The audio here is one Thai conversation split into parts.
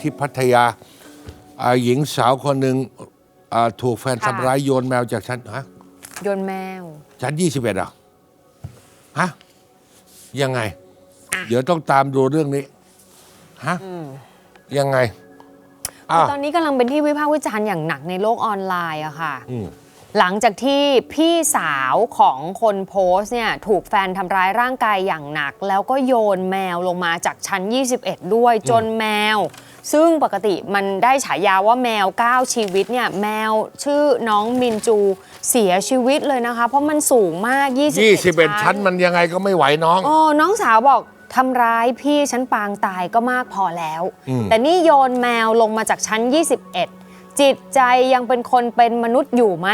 ที่พัทยาอ่าหญิงสาวคนหนึ่งอ่าถูกแฟนค่ะ ทำร้ายโยนแมวจากชั้นฮะโยนแมว ชั้นยี่สิบเอ็ดอะฮะยังไง เดี๋ยวต้องตามดูเรื่องนี้ฮะยังไงอ้าว ตอนนี้กำลังเป็นที่วิพากษ์วิจารณ์อย่างหนักในโลกออนไลน์อะค่ะ อืม หลังจากที่พี่สาวของคนโพสต์เนี่ยถูกแฟนทำร้ายร่างกายอย่างหนัก แล้วก็โยนแมวลงมาจากชั้น 21 ด้วยจนแมว ซึ่งปกติมันได้ฉายาว่าแมว 9 ชีวิตเนี่ยแมวชื่อน้องมินจูเสียชีวิตเลยนะคะ เพราะมันสูงมาก 21ยี่สิบเอ็ดชั้นมันยังไงก็ไม่ไหวน้อง โอ้น้องสาวบอกทำร้ายพี่ฉันปางตายก็มากพอแล้ว อืม แต่นี่โยนแมวลงมาจากชั้น 21 จิตใจยังเป็นคนเป็นมนุษย์อยู่ไหม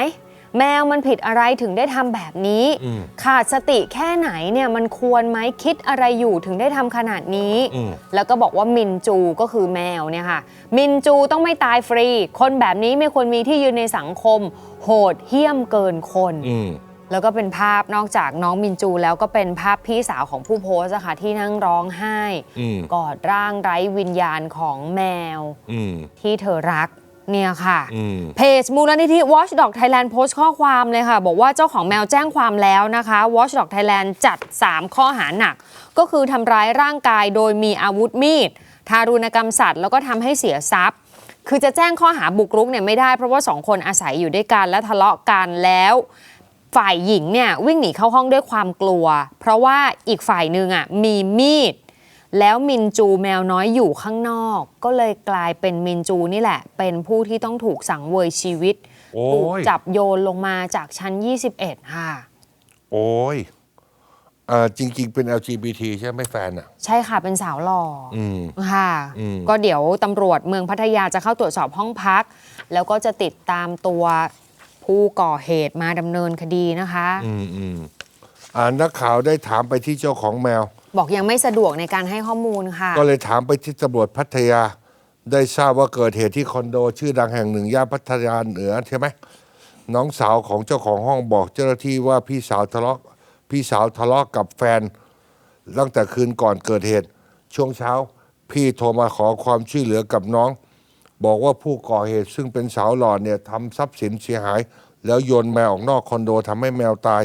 แมวมันผิดอะไรถึงได้ทำแบบนี้ อืม ขาดสติแค่ไหนเนี่ยมันควรไหมคิดอะไรอยู่ถึงได้ทำขนาดนี้ อืม แล้วก็บอกว่ามินจูก็คือแมวเนี่ยค่ะ มินจูต้องไม่ตายฟรี คนแบบนี้ไม่ควรมีที่ยืนในสังคม โหดเหี้ยมเกินคน อืม แล้วก็เป็นภาพนอกจากน้องมินจูแล้วก็เป็นภาพพี่สาวของผู้โพสต์อะค่ะที่นั่งร้องไห้ อืม กอดร่างไร้วิญญาณของแมว อืม ที่เธอรัก เนี่ยค่ะอืมเพจมูลนิธิ Watchdog Thailand โพสต์ข้อความเลยค่ะ บอกว่าเจ้าของแมวแจ้งความแล้วนะคะ Watchdog Thailand จัด 3 ข้อหาหนัก ก็คือทำร้ายร่างกายโดยมีอาวุธมีด ทารุณกรรมสัตว์ แล้วก็ทำให้เสียทรัพย์ คือจะแจ้งข้อหาบุกรุกเนี่ยไม่ได้เพราะว่าสองคนอาศัยอยู่ด้วยกันและทะเลาะกันแล้วฝ่ายหญิงเนี่ยวิ่งหนีเข้าห้องด้วยความกลัว เพราะว่าอีกฝ่ายหนึ่งอะมีมีด แล้วมินจูแมวน้อยอยู่ข้างนอก ก็เลยกลายเป็นมินจูนี่แหละ เป็นผู้ที่ต้องถูกสังเวยชีวิตโอ้ถูกยจับโยนลงมาจากชั้น 21 ค่ะ โอ้ยเอ่อจริง ๆ เป็น LGBT ใช่ไหมแฟนอะ ใช่ค่ะเป็นสาวหล่อออืม ค่ะ อืม ก็เดี๋ยวตำรวจเมืองพัทยาจะเข้าตรวจสอบห้องพัก แล้วก็จะติดตามตัวผู้ก่อเหตุมาดำเนินคดีนะคะ อืมอืมอ่านักข่าวได้ถามไปที่เจ้าของแมว บอกยังไม่สะดวกในการให้ข้อมูลค่ะ ก็เลยถามไปที่ตำรวจพัทยา ได้ทราบว่าเกิดเหตุที่คอนโด ชื่อดังแห่งหนึ่งย่านพัทยาเหนือใช่ไหมน้องสาวของเจ้าของห้องบอกเจ้าหน้าที่ว่าพี่สาวทะเลาะพี่สาวทะเลาะกับแฟน ตั้งแต่คืนก่อนเกิดเหตุ ช่วงเช้า พี่โทรมาขอความช่วยเหลือกับน้อง บอกว่าผู้ก่อเหตุซึ่งเป็นสาวหล่อเนี่ยทำทรัพย์สินเสียหาย แล้วโยนแมวออกนอกคอนโดทำให้แมวตาย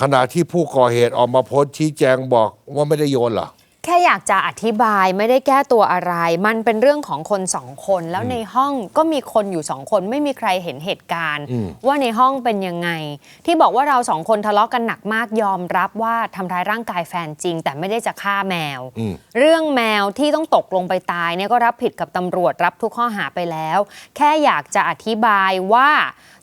ขณะที่ผู้ก่อเหตุออกมาโพสต์ชี้แจงบอกว่าไม่ได้โยนเหรอ แค่อยากจะอธิบายไม่ได้แก้ตัวอะไร มันเป็นเรื่องของคนสองคน แล้วในห้องก็มีคนอยู่สองคนไม่มีใครเห็นเหตุการณ์ อืม ว่าในห้องเป็นยังไง ที่บอกว่าเราสองคนทะเลาะกันหนักมากยอมรับว่าทำร้ายร่างกายแฟนจริง แต่ไม่ได้จะฆ่าแมว อืม เรื่องแมวที่ต้องตกลงไปตายเนี่ยก็รับผิดกับตำรวจรับทุกข้อหาไปแล้ว แค่อยากจะอธิบายว่า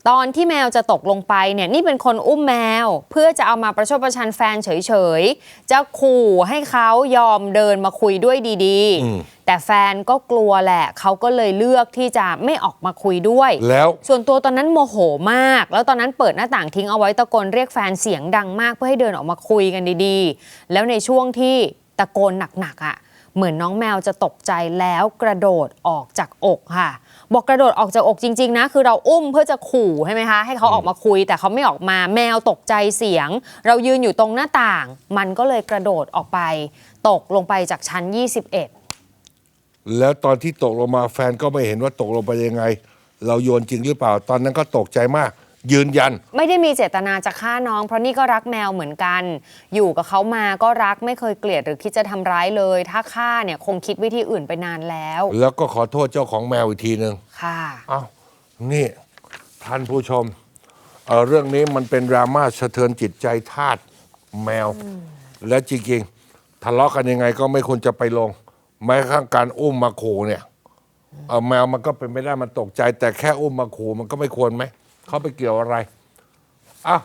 ตอนที่แมวจะตกลงไปเนี่ยนี่เป็นคนอุ้มแมว เพื่อจะเอามาประชดประชันแฟนเฉยๆ จะขู่ให้เขายอมเดินมาคุยด้วยดีอืมๆแต่แฟนก็กลัวแหละ เขาก็เลยเลือกที่จะไม่ออกมาคุยด้วย แล้วส่วนตัวตอนนั้นโมโหมาก แล้วตอนนั้นเปิดหน้าต่างทิ้งเอาไว้ตะโกนเรียกแฟนเสียงดังมากเพื่อให้เดินออกมาคุยกันดีๆ แล้วในช่วงที่ตะโกนหนักๆอะ เหมือนน้องแมวจะตกใจแล้วกระโดดออกจากอกค่ะ บอกกระโดดออกจากอกจริง ๆ นะ คือเราอุ้มเพื่อจะขู่ใช่ไหมคะ ให้เขาออกมาคุยแต่เขาไม่ออกมาแมวตกใจเสียง เรายืนอยู่ตรงหน้าต่าง มันก็เลยกระโดดออกไป ตกลงไปจากชั้น 21 แล้วตอนที่ตกลงมาแฟนก็ไม่เห็นว่าตกลงไปยังไง เราโยนจริงหรือเปล่า ตอนนั้นก็ตกใจมาก ยืนยัน ไม่ได้มีเจตนาจะฆ่าน้อง เพราะนี่ก็รักแมวเหมือนกัน อยู่กับเขามาก็รักไม่เคยเกลียดหรือคิดจะทำร้ายเลย ถ้าฆ่าเนี่ยคงคิดวิธีอื่นไปนานแล้ว แล้วก็ขอโทษเจ้าของแมวอีกทีหนึ่ง ค่ะอ้าวนี่ ท่านผู้ชมเอ่อเรื่องนี้มันเป็นดราม่าสะเทือนจิตใจทาสแมว และจริงๆทะเลาะกันยังไงก็ไม่ควรจะไปลง แม้กระทั่งการอุ้มมาขู่เนี่ยเอ่อแมวมันก็เป็นไม่ได้มันตกใจ แต่แค่อุ้มมาขู่มันก็ไม่ควรไหม เขาไปเกี่ยวอะไรอ้าว